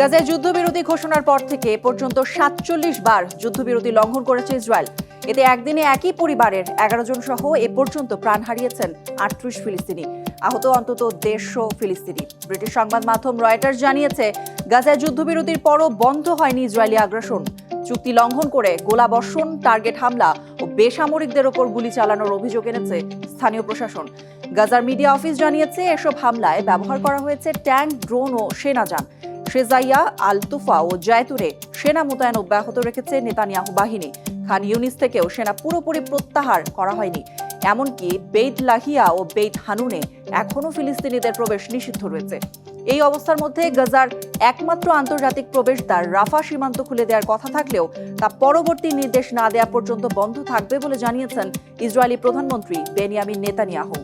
গাজায় যুদ্ধবিরতি ঘোষণার পর থেকে পর্যন্ত সাতচল্লিশ বার যুদ্ধবিরতি লঙ্ঘন করেছে ইসরায়েল। এতে একদিনে একই পরিবারের এগারো জন সহ এ পর্যন্ত প্রাণ হারিয়েছেন আটত্রিশ ফিলিস্তিনি। আহত অন্তত দেড়শো ফিলিস্তিনি। ব্রিটিশ সংবাদ মাধ্যম রয়টার্স জানিয়েছে, গাজায় যুদ্ধবিরতির পরও বন্ধ হয়নি ইসরায়েলি আগ্রাসন। চুক্তি লঙ্ঘন করে গোলাবর্ষণ, টার্গেট হামলা ও বেসামরিকদের ওপর গুলি চালানোর অভিযোগ এনেছে স্থানীয় প্রশাসন। গাজার মিডিয়া অফিস জানিয়েছে, এসব হামলায় ব্যবহার করা হয়েছে ট্যাঙ্ক, ড্রোন ও সেনাযান শেজাইয়া, আলতুফা ও জায়তুরে সেনা মোতায়েন অব্যাহত রেখেছে নেতানিয়াহু বাহিনী। খান ইউনিস থেকেও সেনা পুরোপুরি প্রত্যাহার করা হয়নি। এমনকি বেইত লাহিয়া ও বেইত হানুনে এখনও ফিলিস্তিনিদের প্রবেশ নিষিদ্ধ রয়েছে। এই অবস্থার মধ্যে গাজার একমাত্র আন্তর্জাতিক প্রবেশদ্বার রাফা সীমান্ত খুলে দেওয়ার কথা থাকলেও তা পরবর্তী নির্দেশ না দেওয়া পর্যন্ত বন্ধ থাকবে বলে জানিয়েছেন ইসরায়েলি প্রধানমন্ত্রী বেনিয়ামিন নেতানিয়াহু।